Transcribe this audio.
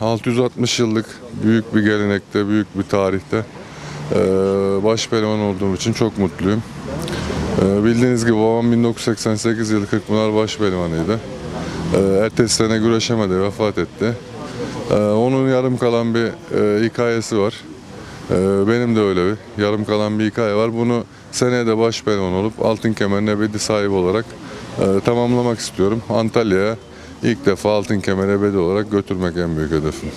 660 yıllık büyük bir gelenekte, büyük bir tarihte e, baş pehlivan olduğum için çok mutluyum. Bildiğiniz gibi babam 1988 yılı Kırkpınar baş pehlivanıydı. E, ertesi sene güreşemedi, vefat etti. Onun yarım kalan bir hikayesi var. Benim de öyle bir yarım kalan bir hikaye var. Bunu seneye de baş pehlivan olup altın kemerin ebedi sahibi olarak tamamlamak istiyorum. Antalya'ya ilk defa altın kemer ebedi olarak götürmek en büyük hedefim.